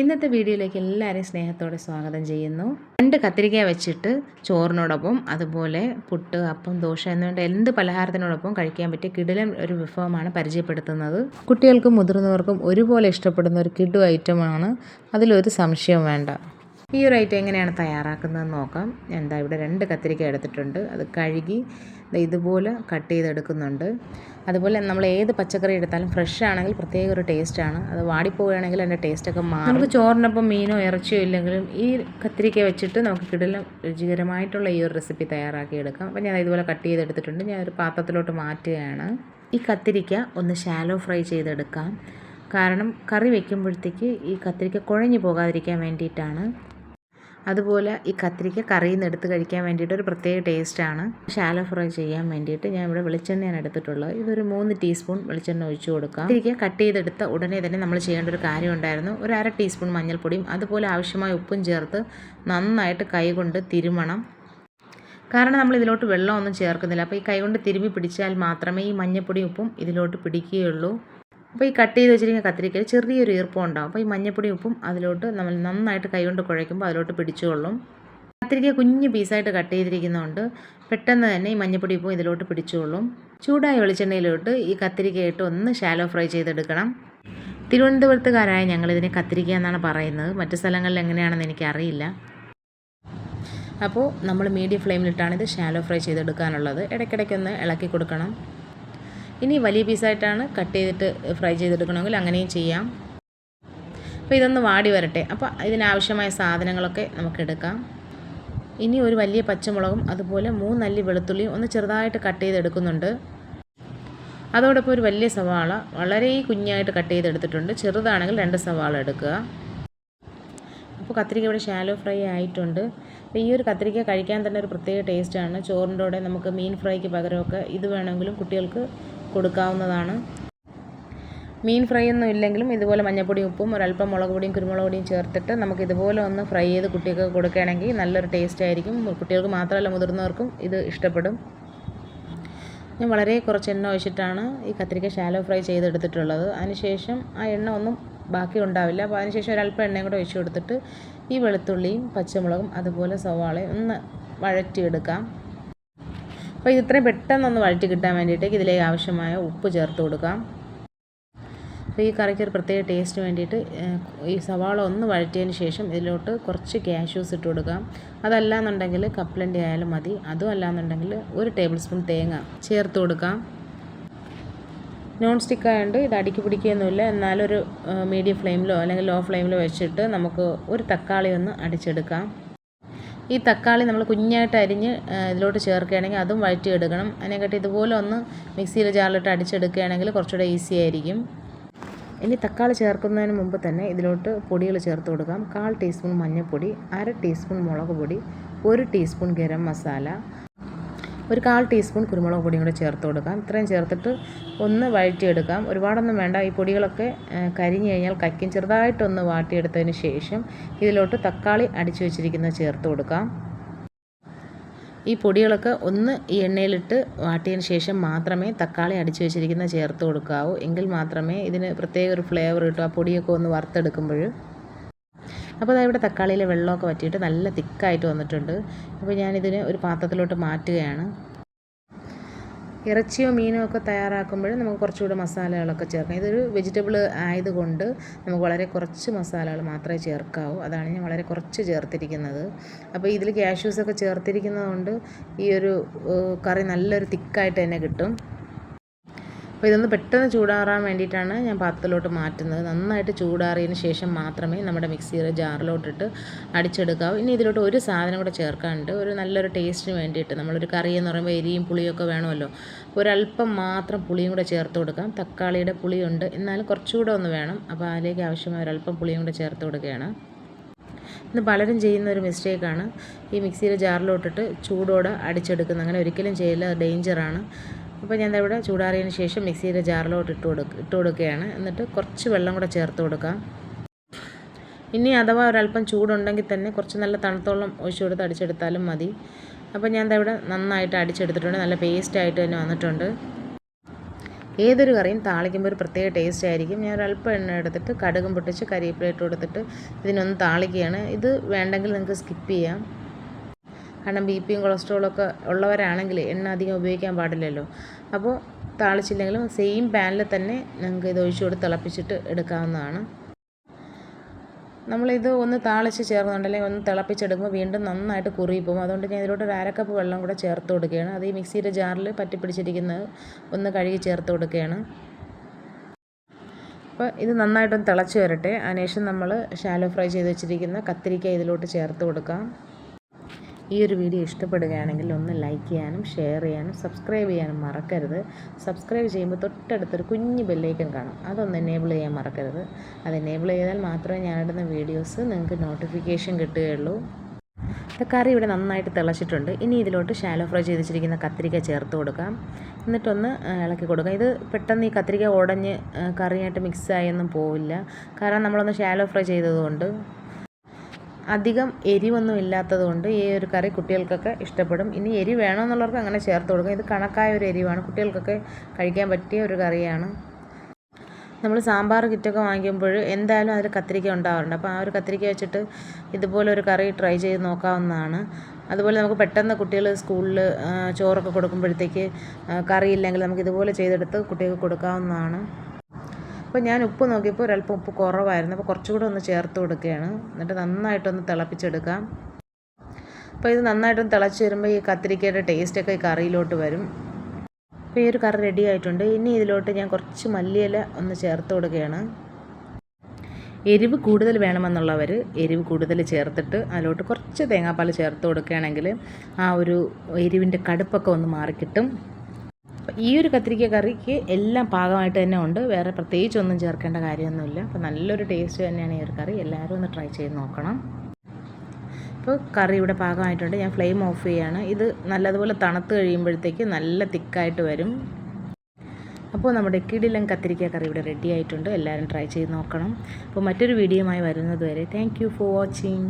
ഇന്നത്തെ വീഡിയോയിലേക്ക് എല്ലാവരെയും സ്നേഹത്തോടെ സ്വാഗതം ചെയ്യുന്നു. രണ്ട് കത്തിരിക്ക വെച്ചിട്ട് ചോറിനോടൊപ്പം അതുപോലെ പുട്ട് അപ്പം ദോശ എന്നുകൊണ്ട് എന്ത് പലഹാരത്തിനോടൊപ്പം കഴിക്കാൻ പറ്റിയ കിടിലൻ ഒരു വിഭവമാണ് പരിചയപ്പെടുത്തുന്നത്. കുട്ടികൾക്കും മുതിർന്നവർക്കും ഒരുപോലെ ഇഷ്ടപ്പെടുന്ന ഒരു കിഡു ഐറ്റമാണ് അതിലൊരു സംശയവും വേണ്ട. ഈ ഒരു ഐറ്റം എങ്ങനെയാണ് തയ്യാറാക്കുന്നതെന്ന് നോക്കാം. എന്താ ഇവിടെ രണ്ട് കത്തിരിക്ക എടുത്തിട്ടുണ്ട്. അത് കഴുകി ഇതുപോലെ കട്ട് ചെയ്തെടുക്കുന്നുണ്ട്. അതുപോലെ നമ്മൾ ഏത് പച്ചക്കറി എടുത്താലും ഫ്രഷ് ആണെങ്കിൽ പ്രത്യേക ഒരു ടേസ്റ്റാണ് അത് വാടിപ്പോവുകയാണെങ്കിൽ അതിന്റെ ടേസ്റ്റൊക്കെ മാറും. നമുക്ക് ചോറിനൊപ്പം മീനോ ഇറച്ചിയോ ഇല്ലെങ്കിലും ഈ കത്തിരിക്ക വെച്ചിട്ട് നമുക്ക് കിടലം രുചികരമായിട്ടുള്ള ഈ ഒരു റെസിപ്പി തയ്യാറാക്കിയെടുക്കാം അപ്പോൾ ഞാൻ ഇതുപോലെ കട്ട് ചെയ്തെടുത്തിട്ടുണ്ട്. ഞാൻ ഒരു പാത്രത്തിലോട്ട് മാറ്റുകയാണ്. ഈ കത്തിരിക്ക ഒന്ന് ഷാലോ ഫ്രൈ ചെയ്തെടുക്കാം. കാരണം കറി വെക്കുമ്പോഴത്തേക്ക് ഈ കത്തിരിക്ക കുഴഞ്ഞു പോകാതിരിക്കാൻ വേണ്ടിയിട്ടാണ്. അതുപോലെ ഈ കത്തിരിക്ക കറിയിൽ നിന്ന് എടുത്ത് കഴിക്കാൻ വേണ്ടിയിട്ട് ഒരു പ്രത്യേക ടേസ്റ്റാണ് ഷാലോ ഫ്രൈ ചെയ്യാൻ വേണ്ടിയിട്ട് ഞാൻ ഇവിടെ വെളിച്ചെണ്ണയാണ് എടുത്തിട്ടുള്ളത്. ഇതൊരു മൂന്ന് ടീസ്പൂൺ വെളിച്ചെണ്ണ ഒഴിച്ച് കൊടുക്കാം. കത്തിരിക്ക കട്ട് ചെയ്തെടുത്ത ഉടനെ തന്നെ നമ്മൾ ചെയ്യേണ്ട ഒരു കാര്യം ഉണ്ടായിരുന്നു. ഒരു അര ടീസ്പൂൺ മഞ്ഞൾപ്പൊടിയും അതുപോലെ ആവശ്യമായ ഉപ്പും ചേർത്ത് നന്നായിട്ട് കൈകൊണ്ട് തിരുമണം. കാരണം നമ്മൾ ഇതിലോട്ട് വെള്ളമൊന്നും ചേർക്കുന്നില്ല. അപ്പോൾ ഈ കൈകൊണ്ട് തിരുമ്മി പിടിച്ചാൽ മാത്രമേ ഈ മഞ്ഞൾപ്പൊടിയും ഉപ്പും ഇതിലോട്ട് പിടിക്കുകയുള്ളൂ. അപ്പോൾ ഈ കട്ട് ചെയ്ത് വെച്ചിരിക്കുന്ന കത്തിരിക്കയിൽ ചെറിയൊരു ഈർപ്പം ഉണ്ടാകും അപ്പോൾ ഈ മഞ്ഞപ്പൊടി ഉപ്പും അതിലോട്ട് നമ്മൾ നന്നായിട്ട് കൈകൊണ്ട് കുഴയ്ക്കുമ്പോൾ അതിലോട്ട് പിടിച്ചുകൊള്ളും കത്തിരിക്ക കുഞ്ഞ് പീസായിട്ട് കട്ട് ചെയ്തിരിക്കുന്നതുകൊണ്ട് പെട്ടെന്ന് തന്നെ ഈ മഞ്ഞപ്പൊടി ഉപ്പും ഇതിലോട്ട് പിടിച്ചുകൊള്ളും ചൂടായ വെളിച്ചെണ്ണയിലോട്ട് ഈ കത്തിരിക്കയിട്ട് ഒന്ന് ഷാലോ ഫ്രൈ ചെയ്തെടുക്കണം. തിരുവനന്തപുരത്തുകാരായ ഞങ്ങളിതിനെ കത്തിരിക്ക എന്നാണ് പറയുന്നത്. മറ്റു സ്ഥലങ്ങളിൽ എങ്ങനെയാണെന്ന് എനിക്കറിയില്ല. അപ്പോൾ നമ്മൾ മീഡിയം ഫ്ലെയിമിലിട്ടാണ് ഇത് ഷാലോ ഫ്രൈ ചെയ്തെടുക്കാനുള്ളത്. ഇടയ്ക്കിടയ്ക്കൊന്ന് ഇളക്കി കൊടുക്കണം. ഇനി വലിയ പീസായിട്ടാണ് കട്ട് ചെയ്തിട്ട് ഫ്രൈ ചെയ്തെടുക്കണമെങ്കിൽ അങ്ങനെയും ചെയ്യാം. അപ്പോൾ ഇതൊന്ന് വാടി വരട്ടെ. അപ്പോൾ ഇതിനാവശ്യമായ സാധനങ്ങളൊക്കെ നമുക്കെടുക്കാം ഇനി ഒരു വലിയ പച്ചമുളകും അതുപോലെ മൂന്നല്ലി വെളുത്തുള്ളിയും ഒന്ന് ചെറുതായിട്ട് കട്ട് ചെയ്തെടുക്കുന്നുണ്ട്. അതോടൊപ്പം ഒരു വലിയ സവാള വളരെ കുഞ്ഞായിട്ട് കട്ട് ചെയ്തെടുത്തിട്ടുണ്ട്. ചെറുതാണെങ്കിൽ രണ്ട് സവാള എടുക്കുക. അപ്പോൾ കത്തിരിക്ക ഇവിടെ ഷാലോ ഫ്രൈ ആയിട്ടുണ്ട്. അപ്പോൾ ഈ ഒരു കത്തിരിക്ക കഴിക്കാൻ തന്നെ ഒരു പ്രത്യേക ടേസ്റ്റാണ് ചോറിന്റെ കൂടെ നമുക്ക് മീൻ ഫ്രൈക്ക് പകരമൊക്കെ ഇത് വേണമെങ്കിലും കുട്ടികൾക്ക് കൊടുക്കാവുന്നതാണ്. മീൻ ഫ്രൈ ഒന്നും ഇല്ലെങ്കിലും ഇതുപോലെ മഞ്ഞപ്പൊടിയും ഉപ്പും ഒരല്പം മുളക് പൊടിയും കുരുമുളക് പൊടിയും ചേർത്തിട്ട് നമുക്ക് ഇതുപോലെ ഒന്ന് ഫ്രൈ ചെയ്ത് കുട്ടികൾക്ക് കൊടുക്കുകയാണെങ്കിൽ നല്ലൊരു ടേസ്റ്റ് ആയിരിക്കും. കുട്ടികൾക്ക് മാത്രമല്ല മുതിർന്നവർക്കും ഇത് ഇഷ്ടപ്പെടും. ഞാൻ വളരെ കുറച്ച് എണ്ണ ഒഴിച്ചിട്ടാണ് ഈ കത്തിരിക്ക ഷാലോ ഫ്രൈ ചെയ്തെടുത്തിട്ടുള്ളത്. അതിനുശേഷം ആ എണ്ണ ഒന്നും ബാക്കി ഉണ്ടാവില്ല. അപ്പോൾ അതിനുശേഷം ഒരല്പം എണ്ണയും കൂടെ ഒഴിച്ചു കൊടുത്തിട്ട് ഈ വെളുത്തുള്ളിയും പച്ചമുളകും അതുപോലെ സവാളയും ഒന്ന് വഴറ്റിയെടുക്കാം. അപ്പോൾ ഇത് ഇത്രയും പെട്ടെന്നൊന്ന് വഴറ്റി കിട്ടാൻ വേണ്ടിയിട്ട് ഇതിലേക്ക് ആവശ്യമായ ഉപ്പ് ചേർത്ത് കൊടുക്കാം. അപ്പോൾ ഈ കറിക്ക് ഒരു പ്രത്യേക ടേസ്റ്റിന് വേണ്ടിയിട്ട് ഈ സവാള ഒന്ന് വഴറ്റിയതിന് ശേഷം ഇതിലോട്ട് കുറച്ച് കാഷ്യൂസ് ഇട്ട് കൊടുക്കാം. അതല്ല എന്നുണ്ടെങ്കിൽ കപ്പലണ്ടി ആയാലും മതി. അതും അല്ല എന്നുണ്ടെങ്കിൽ ഒരു ടേബിൾ സ്പൂൺ തേങ്ങ ചേർത്ത് കൊടുക്കാം. നോൺ സ്റ്റിക്ക് ആയതുകൊണ്ട് ഇത് അടുക്കി പിടിക്കുകയൊന്നുമില്ല എന്നാലൊരു മീഡിയം ഫ്ലെയിമിലോ അല്ലെങ്കിൽ ലോ ഫ്ലെയിമിലോ വെച്ചിട്ട് നമുക്ക് ഒരു തക്കാളി ഒന്ന് അടിച്ചെടുക്കാം. ഈ തക്കാളി നമ്മൾ കുഞ്ഞായിട്ട് അരിഞ്ഞ് ഇതിലോട്ട് ചേർക്കുകയാണെങ്കിൽ അതും വഴറ്റി എടുക്കണം അതിനെക്കാട്ടി ഇതുപോലെ ഒന്ന് മിക്സിയിൽ ജാറിലിട്ട് അടിച്ചെടുക്കുകയാണെങ്കിൽ കുറച്ചുകൂടെ ഈസി ആയിരിക്കും. ഇനി തക്കാളി ചേർക്കുന്നതിന് മുമ്പ് തന്നെ ഇതിലോട്ട് പൊടികൾ ചേർത്ത് കൊടുക്കാം. കാൽ ടീസ്പൂൺ മഞ്ഞൾപ്പൊടി അര ടീസ്പൂൺ മുളക് പൊടി ഒരു ടീസ്പൂൺ ഗരം മസാല ഒരു കാൽ ടീസ്പൂൺ കുരുമുളക് പൊടിയും കൂടെ ചേർത്ത് കൊടുക്കാം. ഇത്രയും ചേർത്തിട്ട് ഒന്ന് വഴറ്റിയെടുക്കാം. ഒരുപാടൊന്നും വേണ്ട. ഈ പൊടികളൊക്കെ കരിഞ്ഞു കഴിഞ്ഞാൽ കയ്ക്കും ചെറുതായിട്ടൊന്ന് വാട്ടിയെടുത്തതിന് ശേഷം ഇതിലോട്ട് തക്കാളി അടിച്ചു വെച്ചിരിക്കുന്നത് ചേർത്ത് കൊടുക്കാം. ഈ പൊടികളൊക്കെ ഒന്ന് ഈ എണ്ണയിലിട്ട് വാട്ടിയതിന് ശേഷം മാത്രമേ തക്കാളി അടിച്ചു വെച്ചിരിക്കുന്നത് ചേർത്ത് കൊടുക്കാവൂ. എങ്കിൽ മാത്രമേ ഇതിന് പ്രത്യേക ഒരു ഫ്ലേവർ കിട്ടൂ. ആ പൊടിയൊക്കെ ഒന്ന് വറുത്തെടുക്കുമ്പോൾ അപ്പോൾ ഇവിടെ തക്കാളിയിലെ വെള്ളമൊക്കെ വറ്റിയിട്ട് നല്ല തിക്കായിട്ട് വന്നിട്ടുണ്ട്. അപ്പോൾ ഞാനിതിനെ ഒരു പാത്രത്തിലോട്ട് മാറ്റുകയാണ്. ഇറച്ചിയോ മീനോ ഒക്കെ തയ്യാറാക്കുമ്പോൾ നമുക്ക് കുറച്ചുകൂടെ മസാലകളൊക്കെ ചേർക്കാം. ഇതൊരു വെജിറ്റബിൾ ആയതുകൊണ്ട് നമുക്ക് വളരെ കുറച്ച് മസാലകൾ മാത്രമേ ചേർക്കാവൂ. അതാണ് ഞാൻ വളരെ കുറച്ച് ചേർത്തിരിക്കുന്നത്. അപ്പോൾ ഇതിൽ ക്യാഷ്യൂസൊക്കെ ചേർത്തിരിക്കുന്നതുകൊണ്ട് ഈ ഒരു കറി നല്ലൊരു തിക്കായിട്ട് തന്നെ കിട്ടും. അപ്പോൾ ഇതൊന്ന് പെട്ടെന്ന് ചൂടാറാൻ വേണ്ടിയിട്ടാണ് ഞാൻ പാത്രത്തിലോട്ട് മാറ്റുന്നത്. നന്നായിട്ട് ചൂടാറിയതിന് ശേഷം മാത്രമേ നമ്മുടെ മിക്സിയുടെ ജാറിലോട്ടിട്ട് അടിച്ചെടുക്കാവൂ. ഇനി ഇതിലോട്ട് ഒരു സാധനം കൂടെ ചേർക്കാനുണ്ട്. ഒരു നല്ലൊരു ടേസ്റ്റിന് വേണ്ടിയിട്ട്. നമ്മളൊരു കറി എന്ന് പറയുമ്പോൾ എരിയും പുളിയൊക്കെ വേണമല്ലോ. ഒരല്പം മാത്രം പുളിയും കൂടെ ചേർത്ത് കൊടുക്കാം. തക്കാളിയുടെ പുളിയുണ്ട്. എന്നാലും കുറച്ചുകൂടെ ഒന്ന് വേണം. അപ്പോൾ അതിലേക്ക് ആവശ്യമായ ഒരല്പം പുളിയും കൂടെ ചേർത്ത് കൊടുക്കുകയാണ്. ഇന്ന് പലരും ചെയ്യുന്ന ഒരു മിസ്റ്റേക്കാണ്. ഈ മിക്സിയുടെ ജാറിലോട്ടിട്ട് ചൂടോടെ അടിച്ചെടുക്കുന്നത്. അങ്ങനെ ഒരിക്കലും ചെയ്യില്ല ഡേഞ്ചറാണ് അപ്പോൾ ഞാൻ ഇവിടെ ചൂടാറിയതിന് ശേഷം മിക്സിയുടെ ജാറിലോട്ട് ഇട്ട് കൊടുക്കുക ഇട്ട് കൊടുക്കുകയാണ്. എന്നിട്ട് കുറച്ച് വെള്ളം കൂടെ ചേർത്ത് കൊടുക്കാം. ഇനി അഥവാ ഒരല്പം ചൂടുണ്ടെങ്കിൽ തന്നെ കുറച്ച് നല്ല തണുത്തോളം ഒഴിച്ചു കൊടുത്ത് അടിച്ചെടുത്താലും മതി. അപ്പോൾ ഞാൻ ഇവിടെ നന്നായിട്ട് അടിച്ചെടുത്തിട്ടുണ്ട്. നല്ല പേസ്റ്റായിട്ട് തന്നെ വന്നിട്ടുണ്ട്. ഏതൊരു കറിയും താളിക്കുമ്പോൾ ഒരു പ്രത്യേക ടേസ്റ്റ് ആയിരിക്കും. ഞാൻ ഒരല്പം എണ്ണ എടുത്തിട്ട് കടുകും പൊട്ടിച്ച് കരിവേപ്പിലിട്ട് കൊടുത്തിട്ട് ഇതിനൊന്ന് താളിക്കുകയാണ്. ഇത് വേണ്ടെങ്കിൽ നിങ്ങൾക്ക് സ്കിപ്പ് ചെയ്യാം. കാരണം ബി പിയും കൊളസ്ട്രോളും ഒക്കെ ഉള്ളവരാണെങ്കിൽ എണ്ണ അധികം ഉപയോഗിക്കാൻ പാടില്ലല്ലോ. അപ്പോൾ താളിച്ചില്ലെങ്കിലും സെയിം പാനിൽ തന്നെ നിങ്ങൾക്ക് ഇത് ഒഴിച്ചു കൊടുത്ത് തിളപ്പിച്ചിട്ട് എടുക്കാവുന്നതാണ്. നമ്മളിത് ഒന്ന് താളിച്ച് ചേർന്നുണ്ടല്ലെങ്കിൽ ഒന്ന് തിളപ്പിച്ചെടുക്കുമ്പോൾ വീണ്ടും നന്നായിട്ട് കുറുകി പോകും അതുകൊണ്ട് ഞാൻ ഇതിലോട്ട് ഒരു അരക്കപ്പ് വെള്ളം കൂടെ ചേർത്ത് കൊടുക്കുകയാണ്. അത് ഈ മിക്സിയുടെ ജാറിൽ പറ്റിപ്പിടിച്ചിരിക്കുന്നത് ഒന്ന് കഴുകി ചേർത്ത് കൊടുക്കുകയാണ്. അപ്പോൾ ഇത് നന്നായിട്ടൊന്ന് തിളച്ച് വരട്ടെ. അതിനുശേഷം നമ്മൾ ഷാലോ ഫ്രൈ ചെയ്ത് വെച്ചിരിക്കുന്ന കത്തിരിക്ക ഇതിലോട്ട് ചേർത്ത് കൊടുക്കാം. ഈ ഒരു വീഡിയോ ഇഷ്ടപ്പെടുകയാണെങ്കിൽ ഒന്ന് ലൈക്ക് ചെയ്യാനും ഷെയർ ചെയ്യാനും സബ്സ്ക്രൈബ് ചെയ്യാനും മറക്കരുത്. സബ്സ്ക്രൈബ് ചെയ്യുമ്പോൾ തൊട്ടടുത്തൊരു കുഞ്ഞ് ബെല്ലൈക്കൻ കാണും. അതൊന്ന് എനേബിൾ ചെയ്യാൻ മറക്കരുത്. അത് എനേബിൾ ചെയ്താൽ മാത്രമേ ഞാനിടുന്ന വീഡിയോസ് നിങ്ങൾക്ക് നോട്ടിഫിക്കേഷൻ കിട്ടുകയുള്ളൂ. കറി ഇവിടെ നന്നായിട്ട് തിളച്ചിട്ടുണ്ട്. ഇനി ഇതിലോട്ട് ഷാലോ ഫ്രൈ ചെയ്ത് വെച്ചിരിക്കുന്ന കത്തിരിക്ക ചേർത്ത് കൊടുക്കാം. എന്നിട്ടൊന്ന് ഇളക്കി കൊടുക്കാം. ഇത് പെട്ടെന്ന് ഈ കത്തിരിക്ക ഉടഞ്ഞ് കറിയായിട്ട് മിക്സായൊന്നും പോവില്ല. കാരണം നമ്മളൊന്ന് ഷാലോ ഫ്രൈ ചെയ്തതുകൊണ്ട് അധികം എരിവൊന്നും ഇല്ലാത്തത് കൊണ്ട് ഈ ഒരു കറി കുട്ടികൾക്കൊക്കെ ഇഷ്ടപ്പെടും. ഇനി എരി വേണമെന്നുള്ളവർക്ക് അങ്ങനെ ചേർത്ത് കൊടുക്കും. ഇത് കണക്കായ ഒരു എരിവാണ്. കുട്ടികൾക്കൊക്കെ കഴിക്കാൻ പറ്റിയ ഒരു കറിയാണ്. നമ്മൾ സാമ്പാർ കിറ്റൊക്കെ വാങ്ങിക്കുമ്പോൾ എന്തായാലും അതിൽ കത്തിരിക്ക ഉണ്ടാവാറുണ്ട്. അപ്പോൾ ആ ഒരു കത്തിരിക്ക വെച്ചിട്ട് ഇതുപോലെ ഒരു കറി ട്രൈ ചെയ്ത് നോക്കാവുന്നതാണ്. അതുപോലെ നമുക്ക് പെട്ടെന്ന് കുട്ടികൾ സ്കൂളിൽ ചോറൊക്കെ കൊടുക്കുമ്പോഴത്തേക്ക് കറിയില്ലെങ്കിൽ നമുക്ക് ഇതുപോലെ ചെയ്തെടുത്ത് കുട്ടികൾക്ക് കൊടുക്കാവുന്നതാണ്. അപ്പോൾ ഞാൻ ഉപ്പ് നോക്കിയപ്പോൾ ഒരല്പം ഉപ്പ് കുറവായിരുന്നു. അപ്പോൾ കുറച്ചുകൂടെ ഒന്ന് ചേർത്ത് കൊടുക്കുകയാണ്. എന്നിട്ട് നന്നായിട്ടൊന്ന് തിളപ്പിച്ചെടുക്കാം. അപ്പോൾ ഇത് നന്നായിട്ടൊന്ന് തിളച്ച് വരുമ്പോൾ ഈ കത്തിരിക്കയുടെ ടേസ്റ്റൊക്കെ ഈ കറിയിലോട്ട് വരും. അപ്പോൾ ഈ ഒരു കറി റെഡി ആയിട്ടുണ്ട്. ഇനി ഇതിലോട്ട് ഞാൻ കുറച്ച് മല്ലിയില ഒന്ന് ചേർത്ത് കൊടുക്കുകയാണ്. എരിവ് കൂടുതൽ വേണമെന്നുള്ളവർ എരിവ് കൂടുതൽ ചേർത്തിട്ട് അതിലോട്ട് കുറച്ച് തേങ്ങാപ്പാൽ ചേർത്ത് കൊടുക്കുകയാണെങ്കിൽ ആ ഒരു എരിവിന്റെ കടുപ്പൊക്കെ ഒന്ന് മാറിക്കിട്ടും. ഈ ഒരു കത്തിരിക്ക കറിക്ക് എല്ലാം പാകമായിട്ട് തന്നെ ഉണ്ട്. വേറെ പ്രത്യേകിച്ചൊന്നും ചേർക്കേണ്ട കാര്യമൊന്നുമില്ല. അപ്പോൾ നല്ലൊരു ടേസ്റ്റ് തന്നെയാണ് ഈ ഒരു കറി. എല്ലാവരും ഒന്ന് ട്രൈ ചെയ്ത് നോക്കണം. അപ്പോൾ കറി ഇവിടെ പാകമായിട്ടുണ്ട്. ഞാൻ ഫ്ലെയിം ഓഫ് ചെയ്യുകയാണ് ഇത് നല്ലതുപോലെ തണുത്ത് കഴിയുമ്പോഴത്തേക്ക് നല്ല തിക്കായിട്ട് വരും. അപ്പോൾ നമ്മുടെ കിടിലം കത്തിരിക്ക കറി ഇവിടെ റെഡി ആയിട്ടുണ്ട്. എല്ലാവരും ട്രൈ ചെയ്ത് നോക്കണം. അപ്പോൾ മറ്റൊരു വീഡിയോയുമായി വരുന്നത് വരെ താങ്ക് ഫോർ വാച്ചിങ്